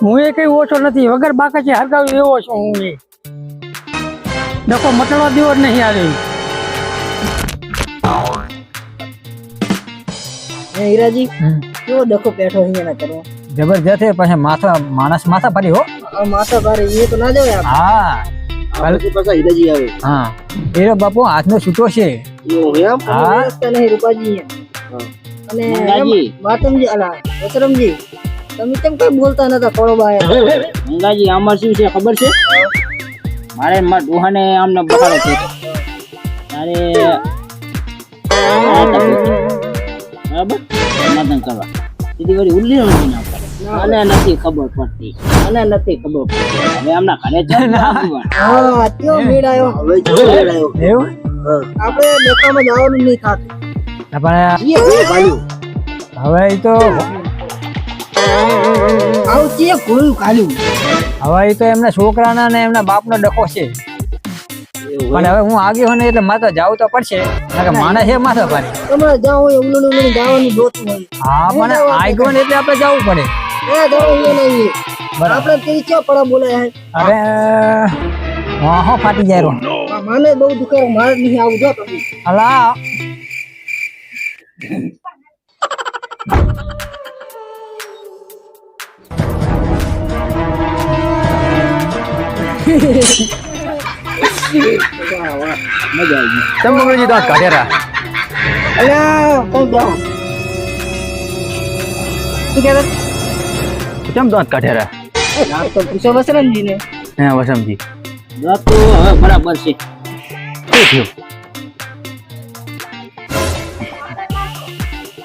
હું એ કઈ ઓછો નથી વગર બાકાજી હરગાવ્યું એવો છું હું એ. ડકો મટડવા દેવો જ નહીં આવે. હીરાજી કેવો ડખો પેઠો અહીંયા કરવા? જબરજસ્ત છે પછી માથા માણસ માથા ભરી હો. માથા ભરી એ તો ના જવાય હા. પછી પાછા હીરાજી આવે. હા. એ બાપુ હાથનો છૂટો છે. હા. રૂપાજી અને માતમજી અલા વસરમજી. તમે કેમ કઈ બોલતા નતા થોડો બાય? ગંગાજી આમાં શું છે? ખબર છે? મારે મારા ડોહાને આમને બહાડો છે. તારે. બરાબર? સમાધાન કરવા. સીધી વળી ઉલ્લી નથી ના પડે. મને નથી ખબર પડતી. મને નથી ખબર પડતી. હવે આમના ઘરે ચાલ. હા ત્યો મેળ આવ્યો હવે જો લેડાયો એવું? આપણે ડખામાં જવાનું નહીં થાતું. પણ હવે તો આવું કે ઘોડું કાઢ્યું? હવે એ તો એમના છોકરાના ને એમના બાપનો ડખો છે. પણ હવે હું આગી હોય ને એટલે માથે જાવ તો પડશે. કારણ કે માણસ છે માથા પાડે તમારે જાવ હોય ઉલું ઉલું જવાનું જોતું હોય. હા પણ આગળ ને એટલે આપણે જવું પડે. એ જાવ હોય નહીં. આપણે કેવી ચા પડા હે? હવે વાહો ફાટી જાય રો મને બહુ દુખાય મારે નહીં આવું જો તમે. અલા. તમ મંગળજી દાંત કાઢેરા કેમ દાંત કાઢેરા તો પૂછો વસરમજી ને હે વસમજી દસ તો બરાબર છે શું થયું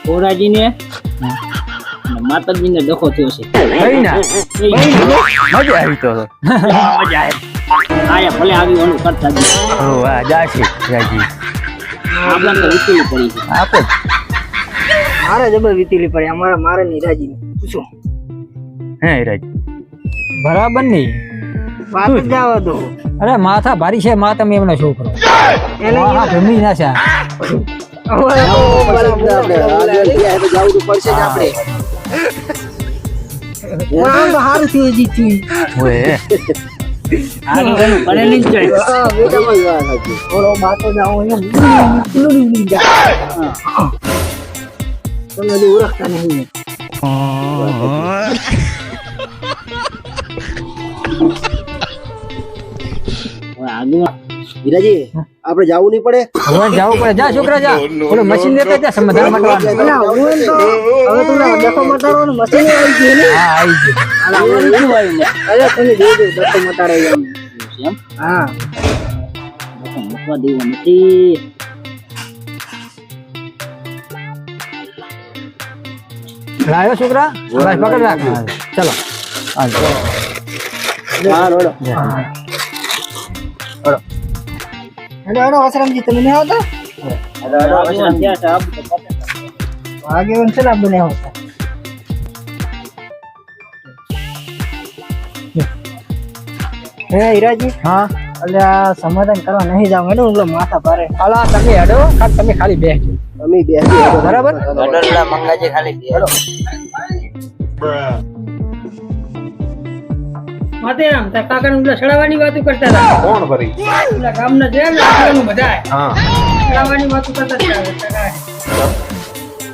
કોરાજીને અને માતાજીને ડખો થયો છે. કઈ ના એ મજા આવી તો. મજા આયા ભલે આવી ઓલું કરતા જ ઓ વાહ જાશી જાજી. આપણે તો વિચેલી પડી છે. આપો મારે જબર વીતીલી પડે અમારે મારે નહીં રાજી પૂછો. હે રાજ બરાબર નહીં વાત દો અરે માથા ભારી છે મા તમે એમનો છોકરો એને હા જમી ના છે આપણે. આગળ ગયા એટલે જવું તો પડશે જ આપણે આમ તો સારું થયું હજી થયું ઓએ આગળ એનું ભણેલી જ જાય હા, બેટા કોઈ વાત નથી થોડો બાતો જાઓ અહીંયા ઉલું ઉલું જાય હીરાજી આપણે જવું નહીં પડે. હવે જવું પડે. જા છોકરા જા. ઓલો મશીન લેતા જા સમાધાન મટવાનું અલા, હું તો હવે તો ડખો મટાડવાનું મશીન આવી ગઈ ને. હા આવી ગઈ. ને? અરે તમે જોજો ડખો મટાડે એમ. એમ? હા. ડખો મૂકવા દેવો નથી. લાયો છોકરા? બસ પકડ રાખ ચલો. હા રોડો હેડો હેડો વસરામજી તમે નહીં આવતા? આગળ ત્યાં છે, આપ તો. આગેવાન છે ને આપણે નહીં આવતા. હે હીરાજી? હા? એટલે આ સમાધાન કરવા નહીં જાવ હેડો એટલે માથા ભારે. અલા તમે હેડો ખાલી તમે ખાલી બેસજો અમે બેસી હેડો. માતે આમ તાર કાકા નું સડાવાની વાતો કરતા હતા. કોણ ભરી? ગામ ગામના જે ને આગળનું બધા હા. સડાવાની વાતો કરતા હતા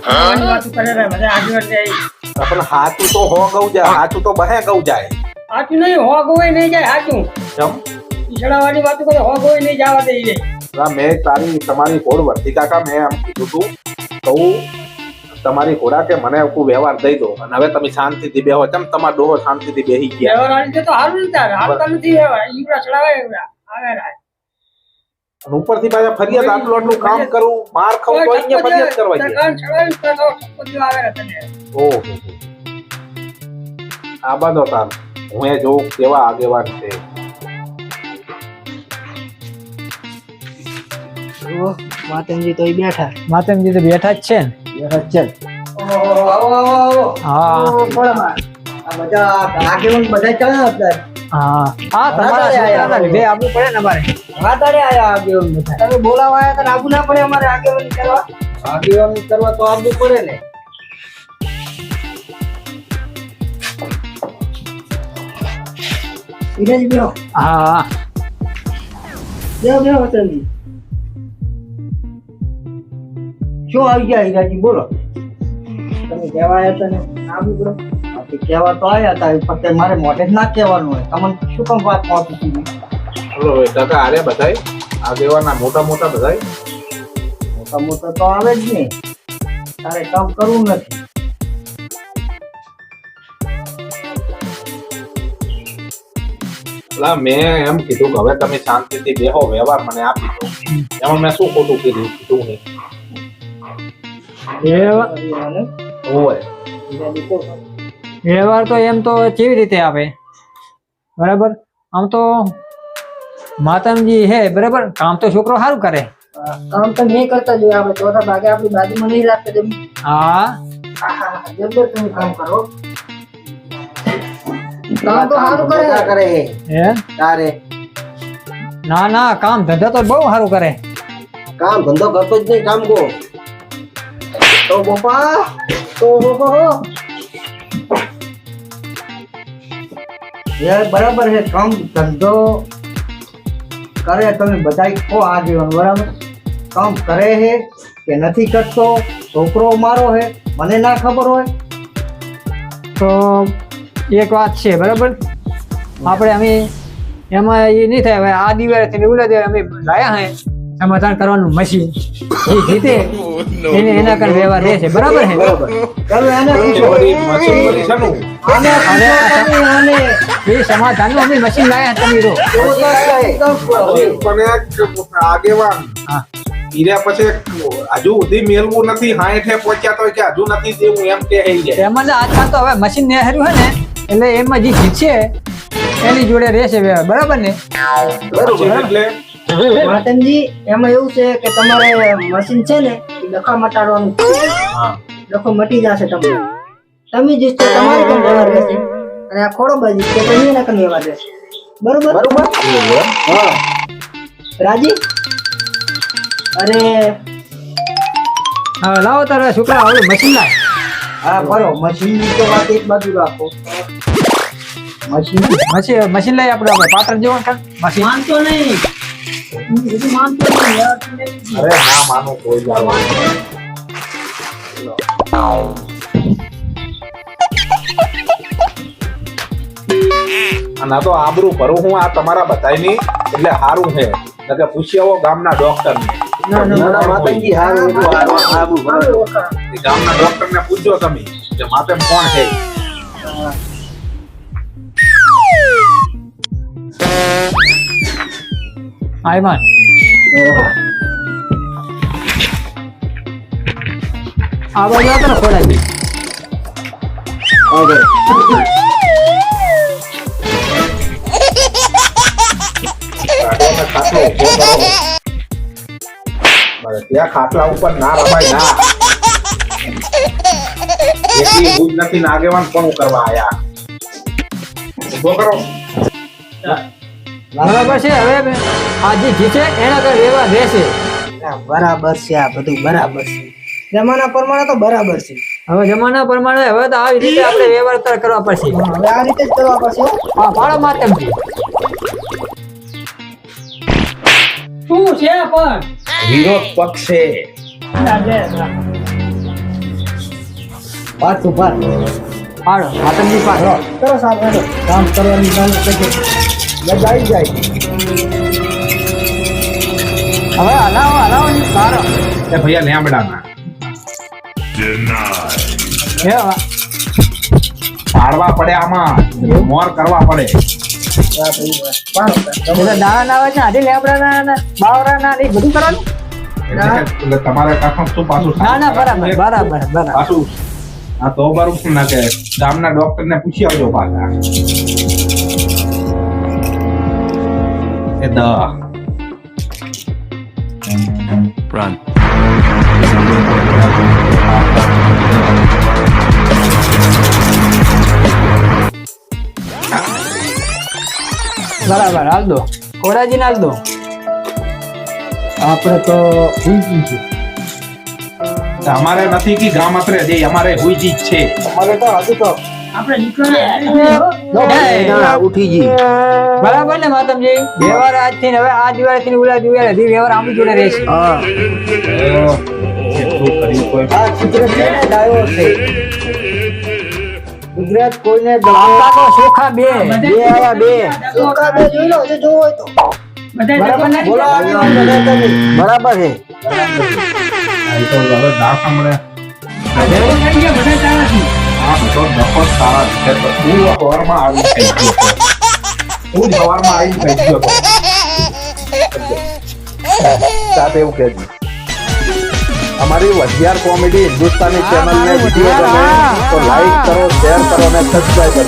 સડાવાની વાતો કરે રહ્યા બધા આગળ જાય. પણ હાચું તો હો ગઉ જાય હાથું તો બહે ગઉ જાય. હાચું નહીં હો ગોય નહીં જાય હાચું. જમ સડાવાની વાતો કરે હો ગોય નહીં જવા દે રે. મેં તારી તમારી ઘોડ વર્તી કાકા મેં આમ કીધું તું કહું તમારી ઘોડા કે મને કોઈ વ્યવહાર દઈ દો. અને હવે તમે શાંતિથી બેહો. કેમ તમારો ડોહો શાંતિથી બેહી ગયા? વ્યવહાર તો હારું તારે. હાલતા નથી વ્યવહાર. ઈવડા સડાવાય એવડા આવે ઉપરથી પાછા ફરિયાદ આટલું આટલું કામ કરું માર ખાઉં તો અહીંયા ફરિયાદ કરવા તને. ઓહો. આ બાદો તાર. હું એ જોઉં કેવા આગેવાન છે. જુઓ માતમજી તો બેઠા. માતમજી તો બેઠા જ છે ને. હા. ફળમાં આ ના પડે અમારે આગેવાન કરવા? કરવા તો આવવું પડે ને. શું આવી ગયા હીરાજી બોલો. તમે કહેવા આવ્યા હતા ને આવું બરો કહેવા તો આવ્યા હતા ફક્ત મારે મોઢે જ ના કહેવાનું હોય. તમને શું કામ વાત પહોંચી હતી? કાકા આરે બધાય? આગેવાના મોટા મોટા બધાય? મોટા મોટા તો આવે જ નહીં. તારે કામ કરવું નથી. પેલા મેં એમ કીધું કે હવે તમે શાંતિથી બેહો વ્યવહાર મને આપી દો. એમાં મેં શું ખોટું કીધું? કીધું નહીં. વ્યવહાર હોય વ્યવહાર તો એમ તો કેવી રીતે આપે બરાબર? આમ તો માતમજી હે બરાબર? કામ તો છોકરો સારું કરે. કામ તો મેં કરતા જોયા આપણે. ચોથા ભાગે આપણી બાજુમાં નહીં રાખતા જમી હા. જબર તમે કામ કરો. કામ તો સારું કરે. કરે. હે? તારે. ના ના કામ ધંધા તો બહુ સારું કરે. કામ ધંધો કરતો જ નહીં કામ કો તો બાપા તો બાપા યાર બરાબર છે કામ ધંધો કરે તમે બધા કહો આ જીવન બરાબર? કામ કરે છે કે નથી કરતો છોકરો મારો છે મને ના ખબર હોય. તો એક વાત છે બરાબર? આપણે અમે એમાં એ નહીં થાય હવે આ દિવાળીથી ઉલા દેવા અમે લાયા હે. સમાધાન કરવાનું મશીન એ જીતે એને એના કર વ્યવહાર બરાબર છે? બરોબર. ચાલો એને પૂછો? આને પૂછો આને એ સમાધાનનું અમે મશીન લાયા તમે રો છે. પણ એક આગેવાન હા. હીર્યા પછી હજુ સુધી મેળવું નથી. હાઠે પહોંચ્યા તો કે હજુ નથી દેવું એમ કે હઈ જાય એમાં આજકાલ તો હવે મશીન ને હાર્યું હે ને એટલે એમાં જે જીતશે એની જોડે રહેશે બરાબર ને? એટલે માતનજી એમાં એવું છે કે તમારે મશીન છે ને એ ડખા મટાડવાનું છે. ડખો મટી જશે તમને. તમે જીતશો તમારે પણ વ્યવહાર રહેશે. અને આ ખોડો બાજી કે તમે એના કેમ વ્યવહાર રહેશે. બરોબર? બરોબર? હા. રાજી? અરે. હા લાવો તારે છોકરા હવે મશીન લાવ. હા બરો મશીનની તો વાત એક બાજુ રાખો. મશીન મશીન મશીન લઈ આપણે આપણે પાત્ર જેવા મશીન માનતો નહીં. અરે ના માનો કોઈ જાવ ના તો આબરૂ ભરું હું આ તમારા બધાની એટલે હારું છે એટલે પૂછી આવો ગામના ડોક્ટર ના, ગામના ડોક્ટર ને પૂછજો તમે કે માપે કોણ છે આયમાન આ બાજુ આવતો ને ઊભો ત્યાં ખાટલા ઉપર ના રમાય ના એટલી બુજ નથી ને પણ કરવા આયા કરો બરાબર છે? હવે આજે જે જીતે એના કર વ્યવહાર દેશે બરાબર છે આ બધું બરાબર છે. જમાના પ્રમાણે તો બરાબર છે. હવે જમાના પ્રમાણે હવે તો આવી રીતે આપણે વ્યવહાર તાર કરવા પડશે. હવે આ રીતે જ કરવા પડશે હો. પાડો માતમજી શું છે પણ? વિરોધ પક્ષ. છે પાછું પાછ પાડો માતમજી પાડો. કરો સાહેબ કામ કરવાની ચાલુ કરજો મજા જાય હવે હલાવો હલાવો ની સારો. એ ભૈયા લેમડાના. હે પાડવા પડે આમાં. મોર કરવા પડે. ગામના ડોક્ટર ને પૂછી આવજો પાછા. એ દ બરાબર હાલ દો કોડાજી હાલ દો આપણે તો ઊંચી છે અમારે નથી કે ગામ અત્રે જે અમારે હુઈજી જ છે અમારે તો હજુ તો આપણે નીકળ્યા ઉઠી જી બરાબર ને માતમજી વ્યવહાર આજથી ને હવે આ દિવાળી થી ઓલા દિવાળી સુધી વ્યવહાર આમની જોડે રહેશે. છે છે કોઈને આપણા સોખા બે. બે આવા બે. સુકા બે. જોઈ લો જો જોવો તો. બધા બરાબર તમે બરાબર છે. બધો નફો જ તારા છે તો તું સવારમાં આવી થઈ ગયો છો. તું આવી થઈ ગયો છો. સાથે એવું કહેજે અમારી વધિયાર કોમેડી હિન્દુસ્તાની ચેનલ ને વીડિયો ગમે તો લાઈક કરો શેર કરો અને સબસ્ક્રાઈબ કરો